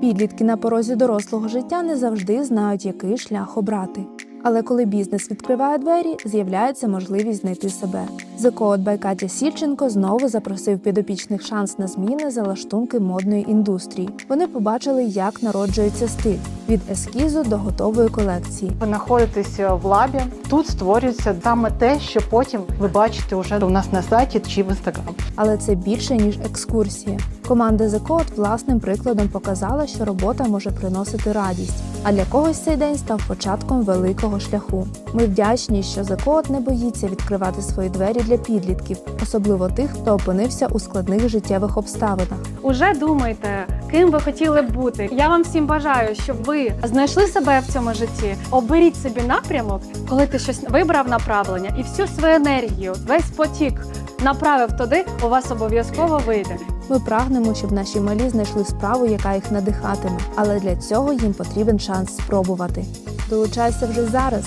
Підлітки на порозі дорослого життя не завжди знають, який шлях обрати. Але коли бізнес відкриває двері, з'являється можливість знайти себе. The Code by Катя Сільченко знову запросив підопічних шанс на зміни залаштунки модної індустрії. Вони побачили, як народжується стиль від ескізу до готової колекції. Ви знаходитесь в лабі. Тут створюється саме те, що потім ви бачите вже у нас на сайті чи в інстаграм. Але це більше ніж екскурсія. Команда The Code власним прикладом показала, що робота може приносити радість. А для когось цей день став початком великого шляху. Ми вдячні, що Code не боїться відкривати свої двері для підлітків, особливо тих, хто опинився у складних життєвих обставинах. Уже думайте, ким ви хотіли б бути. Я вам всім бажаю, щоб ви знайшли себе в цьому житті. Оберіть собі напрямок, коли ти щось вибрав направлення, і всю свою енергію, весь потік направив туди, у вас обов'язково вийде. Ми прагнемо, щоб наші малі знайшли справу, яка їх надихатиме, але для цього їм потрібен шанс спробувати. Долучайся вже зараз.